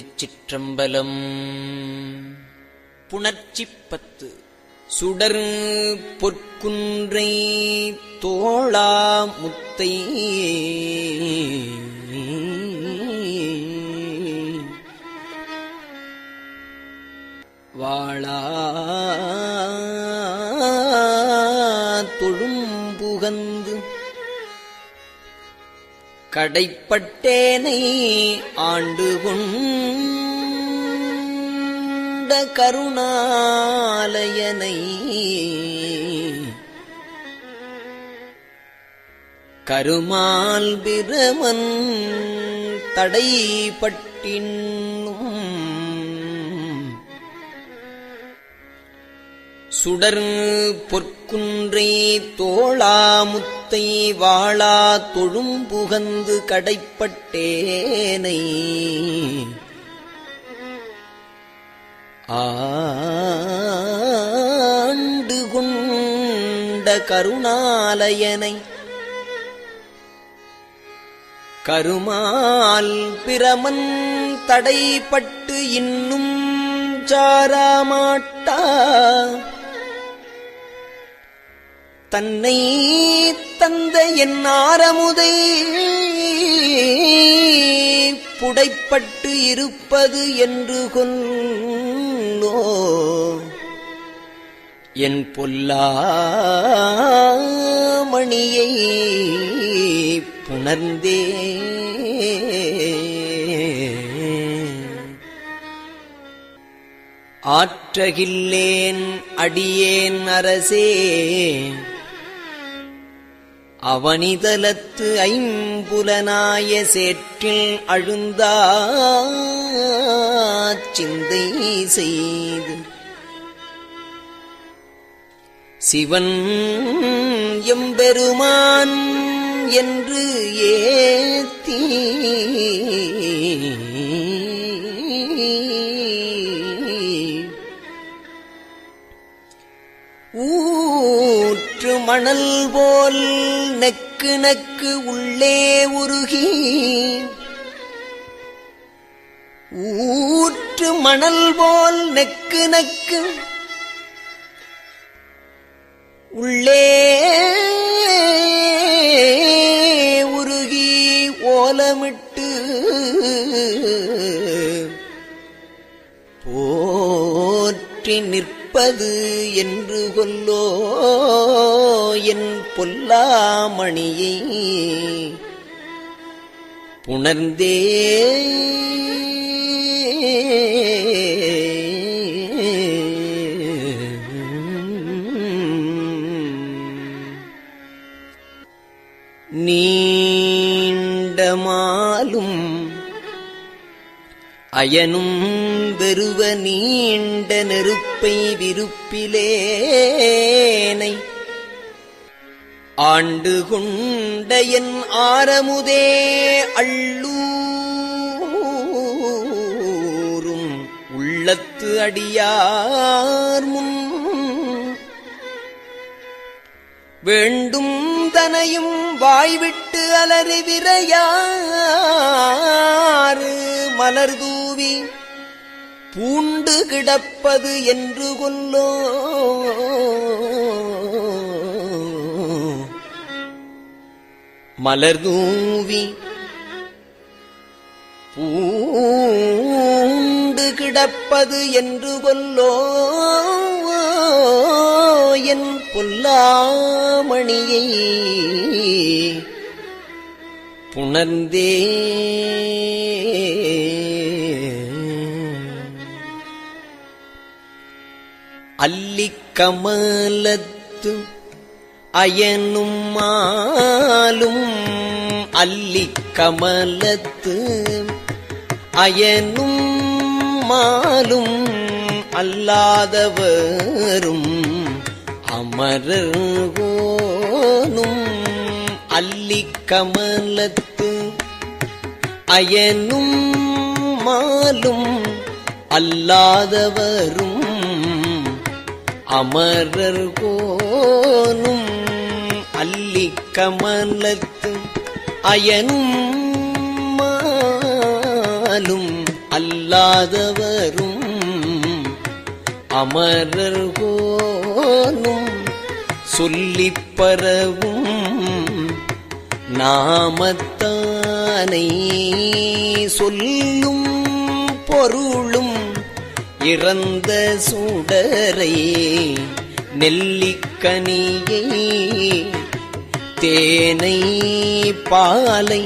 திருச்சிற்றம்பலம். புணர்ச்சி பத்து சுடர் பொற்குன்றை தோளா முத்தை வாழா தொழும்புகந்து கடைப்பட்டேனை ஆண்டு கொண்ட கருணாலயனை கருமால் பிரமன் தடைப்பட்டின் சுடர் பொற்குன்றை தோளாமுத்தை வாழா தொழும் புகந்து கடைப்பட்டேனை. ஆண்டு கொண்ட கருணாலயனை கருமால் பிரமன் தடைப்பட்டு இன்னும் சாராமாட்டா. தன்னை தந்த என் ஆரமுதை. புடைப்பட்டு இருப்பது என்று கொன்னோ. என் பொல்லாமணியை புணர்ந்தே ஆற்றகில்லேன் அடியேன் அரசே. அவனிதலத்து ஐம்புலனாய சேற்றில் அழுந்தா சிந்தை செய்து. சிவன் எம்பெருமான் என்று ஏத்தீ மணல் போல் நக்கு நக்கு உள்ளே உருகி ஊற்று மணல் போல் நெக்கு நக்கு உள்ளே உருகி ஓலமிட்டு போற்றி நிற்பது என்று கொல்லோ என் பொல்லாமணியை புணர்ந்தே நீண்டமாலும் அயனும் வெறுவ நீண்ட நெருப்பு விருப்பை விருப்பிலேனை ஆண்டு கொண்ட என் ஆரமுதே அள்ளூரும் உள்ளத்து அடியார் முன். வேண்டும் தனையும் வாய்விட்டு அலறி விரையாறு மலர்தூவி தூவி பூண்டு கிடப்பது என்று கொல்லோ. மலர் தூவி பூண்டு கிடப்பது என்று கொல்லோ. என் பொல்லாமணியை புணர்ந்தே. அல்லிக்கமலத்து அயனும் மாலும் அல்லிக்கமலத்து அயனும் மாலும் அல்லாதவரும் அமரர்கோனும் அல்லிக்கமலத்து அயனும் மாலும் அல்லாதவரும் அமரர் கோனும் அல்லி கமலத்து அயன்மாலும் அல்லாதவரும். அமரர் கோனும் சொல்லிப் பரவும் நாமத்தானை சொல்லும் பொருளும் இறந்த சுடரை நெல்லிக்கனியை தேனை பாலை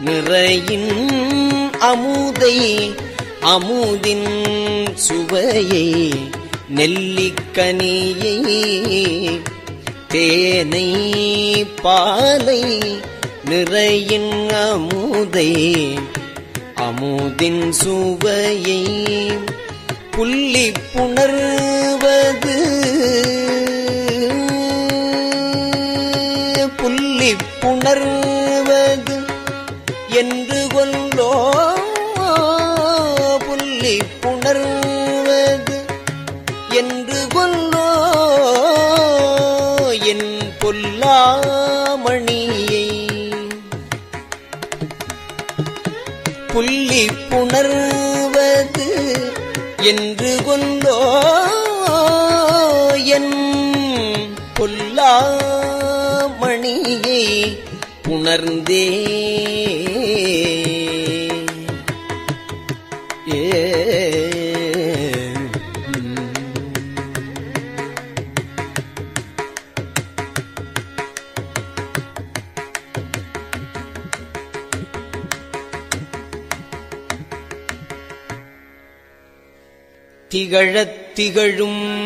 நிறையின் அமுதை அமுதின் சுவையை நெல்லிக்கனியை தேனை பாலை நிறையின் அமுதை அமுதின் சுவையை புள்ளி புணர்வது. புள்ளி புணர்வது என்று கொல்லோ புள்ளி புணர்வது என்று கொல்லோ என் பொல்லாமணியை. புள்ளி புணர்வது என்று கொண்டோ என் பொல்லாமணியை உணர்ந்தே திகழத் திகழும்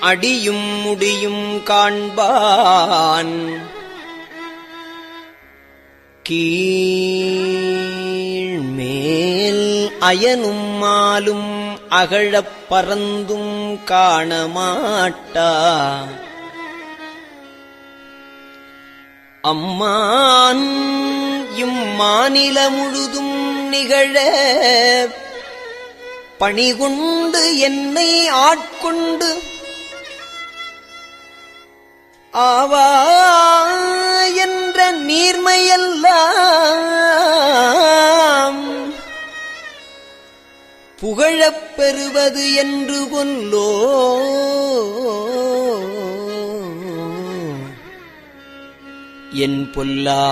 அடியும் முடியும் காண்பான். கீழ்மேல் அயனும் மாலும் அகழப் பறந்தும் காணமாட்டா. அம்மான் இம்மாநில முழுதும் நிகழ பணிகுண்டு என்னை ஆட்கொண்டு ஆவா என்ற நீர்மையெல்லாம் புகழப் பெறுவது என்று கொல்லோ. என் பொல்லா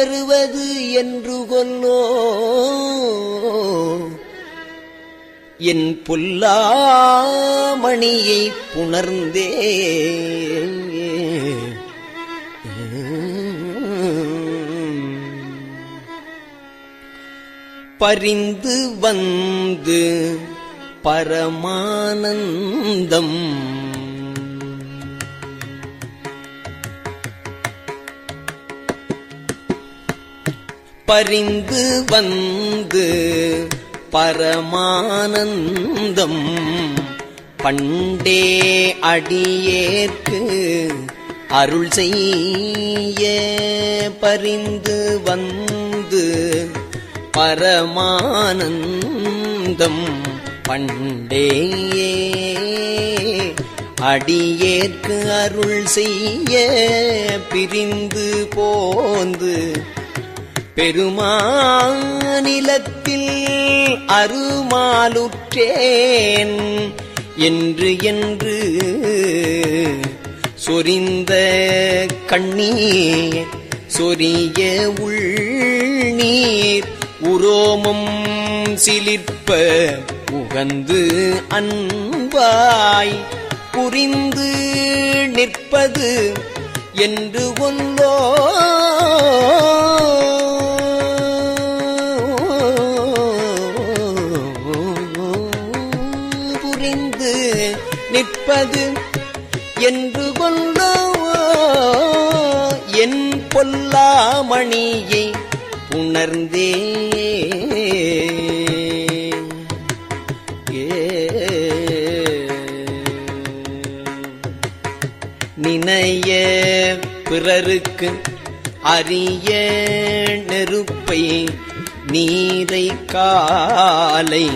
வருவது என்று கொல்லோ என் பொல்லாமணியை புணர்ந்தே பரிந்து வந்து பரமானந்தம் பரிந்து வந்து பரமானந்தம் பண்டே அடியேற்கு அருள் செய்ய பரிந்து வந்து பரமானந்தம் பண்டேயே அடியேற்கு அருள் செய்ய பிரிந்து போந்து பெருமாநிலத்தில் அருமாலுற்றேன். என்று என்று சொரிந்த கண்ணீர் சொரிய உள்நீர் உரோமம் சிலிர்ப்ப உகந்து அன்பாய் புரிந்து நிற்பது என்று ஒன்றோ நிற்பது என்று கொண்டோ என் பொல்லாமணியை உணர்ந்தே நினைய பிறருக்கு அரிய நெருப்பை நீரை காலை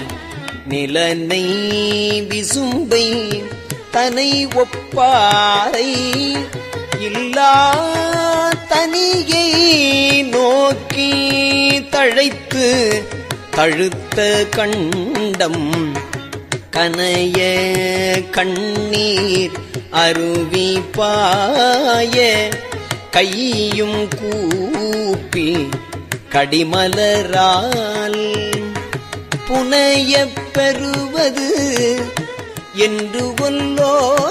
நிலனை விசும்பை தனை ஒப்பாரை இல்லா தனியை நோக்கி தழைத்து தழுத்த கண்டம் கனைய கண்ணீர் அருவி பாய கையும் கூப்பி கடிமலரால் புனையப் பெறுவது என்று கொல்லோ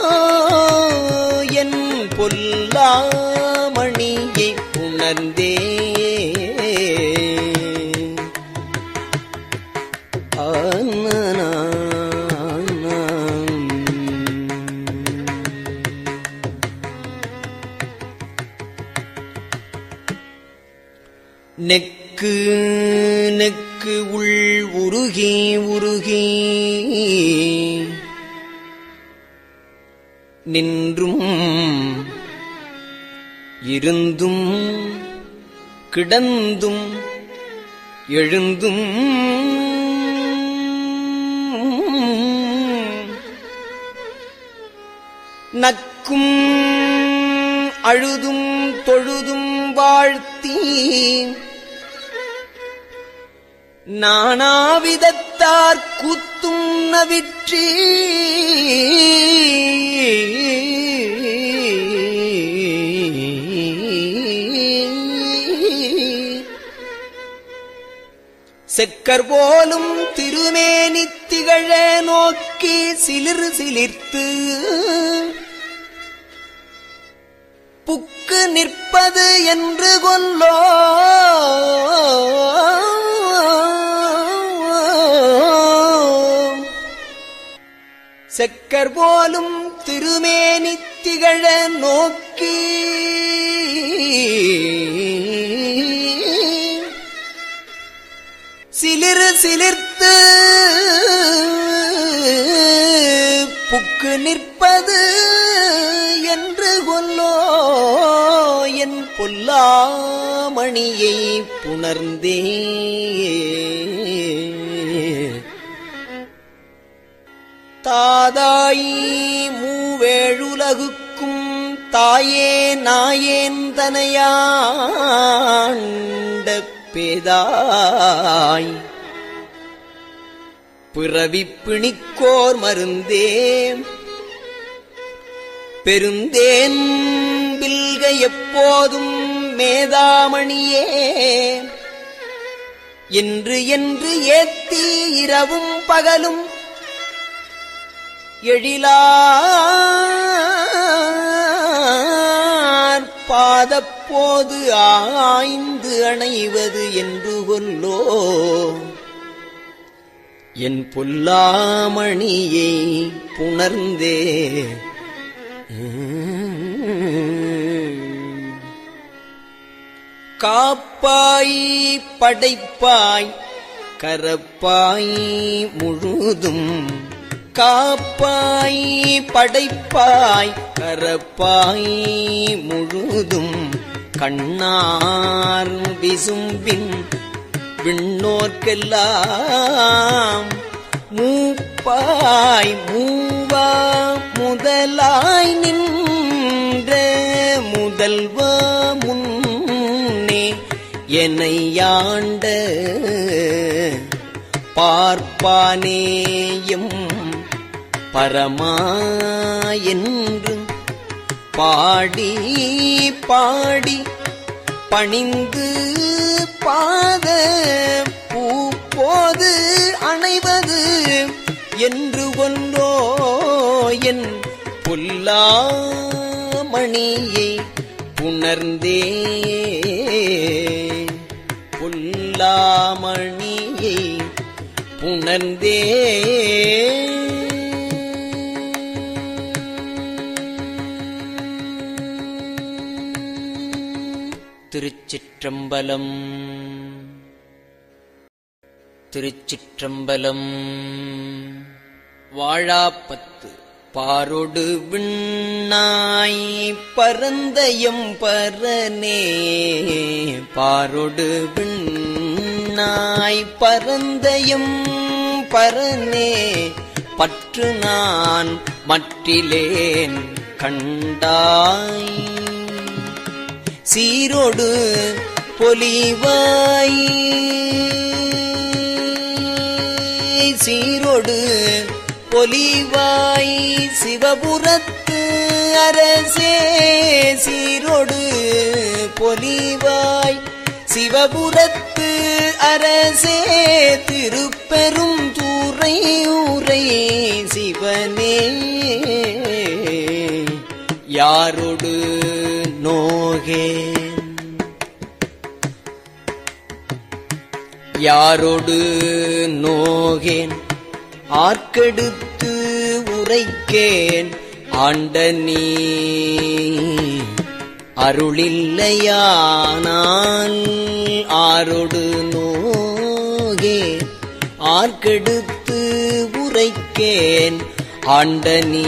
என் பொல்லாமணியை உணர்ந்தே. நெக்கு நெக்கு உள் உருகி உருகி நின்றும் இருந்தும் கிடந்தும் எழுந்தும். நக்கும் அழுதும் தொழுதும் வாழ்த்தி நானாவிதத்தார் கூத்தும் நவிற்றி செக்கர் போலும் திருமேனி திகழ நோக்கி சிலிர் சிலிர்த்து. புக்கு நிற்பது என்று கொல்லோ. செக்கர் போலும் திருமேனி திகழ நோக்கி. சிலிர் சிலிர்த்து புக்கு நிற்பது என்று கொல்லோ என் பொல்லாமணியை புணர்ந்தே தாதாயி மூவேழுலகுக்கும் தாயே நாயேந்தனையாண்ட பேதாய் பிறவி பிணிக்கோர் மருந்தே பெருந்தேன் பில்க எப்போதும் மேதாமணியே. என்று என்று ஏத்தி இரவும் பகலும் எழிலா அதப்போது ஆய்ந்து அணைவது என்று கொல்லோ. என் பொல்லாமணியை புணர்ந்தே. காப்பாய் படைப்பாய் கரப்பாய் முழுதும் காப்பாய் படைப்பாய் கரப்பாய் முழுதும் கண்ணார் விசும்பின் விண்ணோர்க்கெல்லாம் மூப்பாய் மூவா முதலாய் நின்ற முதல்வ முன்னே என்னை என்னையாண்ட பார்ப்பானேயும் பரமா என்று பாடி பாடி பணிந்து பாத பூப்போது அணைவது என்று ஒன்றோ என் பொல்லாமணியை புணர்ந்தே. புல்லாமணியை புணர்ந்தே. திருச்சிற்றம்பலம். திருச்சிற்றம்பலம். வாழாப்பத்து பாரொடு விண்ணாய் பரந்தயம் பரனே பாரொடு விண்ணாய் பரந்தயம் பரனே பற்று நான் மற்றிலேன் கண்டாய். சீரோடு பொலிவாய். சீரோடு பொலிவாய். சிவபுரத்து அரசே சீரோடு பொலிவாய். சிவபுரத்து அரசே திருப்பெரும் தூரை ஊரை சிவனே. யாரோடு நோகே? யாரொடு நோகேன்? ஆர்க்கெடுத்து உரைக்கேன் ஆண்ட நீ அருளில்லையானான் ஆரொடு நோகேன்? ஆர்க்கெடுத்து உரைக்கேன் ஆண்ட நீ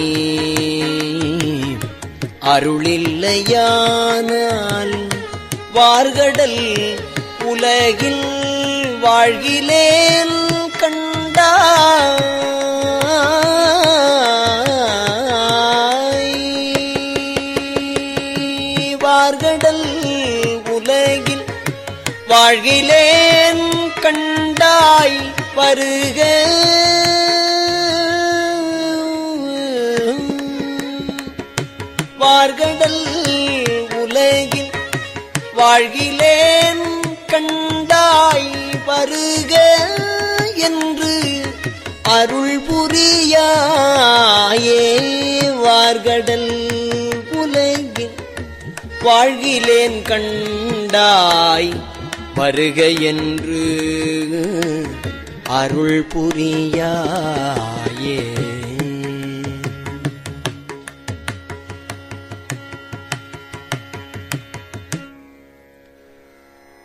அருளில்லையானால் வார்கடல் உலகில் வாழ்கிலேன் கண்டாய். வார்கடல் உலகில் வாழ்கிலேன் கண்டாய் வருக. வார்கடல் உலகில் வாழ்கிலேன் கண்டாய் வருக என்று அருள் புரியாயே. வார்கடல் உலகில் வாழ்கிலேன் கண்டாய் வருக என்று அருள் புரியாயே.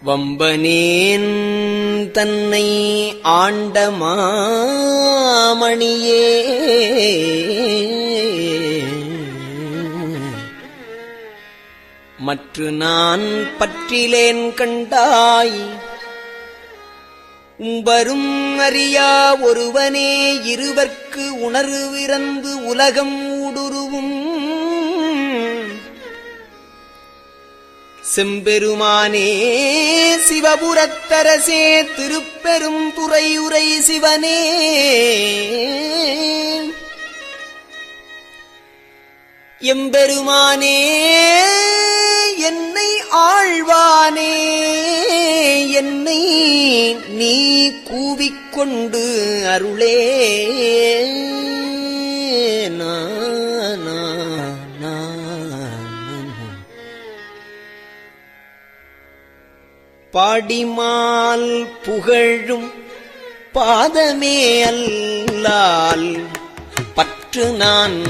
வம்பனேன் தன்னை ஆண்ட மாமணியே. மற்று நான் பற்றிலேன் கண்டாய். உம்பரும் அறியா ஒருவனே இருவர்க்கு உணர்விறந்து உலகம் செம்பெருமானே சிவபுரத்தரசே திருப்பெரும் துறையுரை சிவனே. எம்பெருமானே என்னை ஆழ்வானே என்னை நீ கூவிக்கொண்டு அருளே. பாடிமால் புகழும் பாதமே அல்லால். பற்று நான்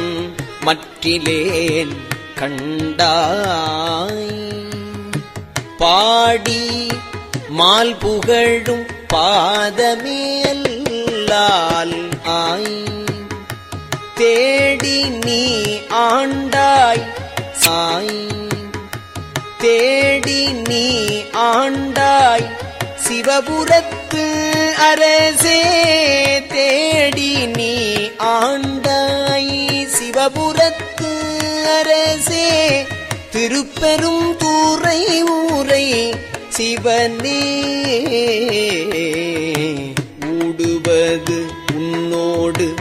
மற்றிலேன் கண்டாய். பாடி மால் புகழும் பாதமே அல்லால் ஆய். தேடி நீ ஆண்டாய் சாய் தேடி நீ சிவபுரத்து அரசே தேடி நீ ஆண்டாய். சிவபுரத்து அரசே திருப்பெரும் தூரை ஊரை சிவனே. ஊடுவது உன்னோடு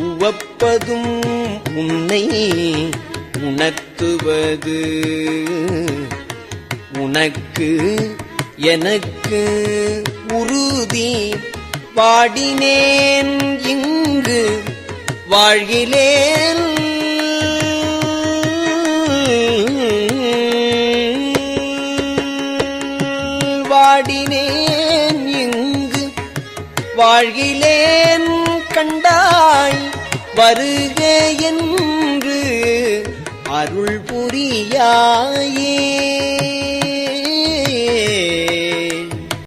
உவப்பதும் உன்னை உணர்த்துவது. உனக்கு எனக்கு உறுதி பாடினேன் இங்கு வாழ்கிலேன் வாடினேன் இங்கு வாழ்கிலேன் கண்டாய் வருக என்று அருள் புரியாயே.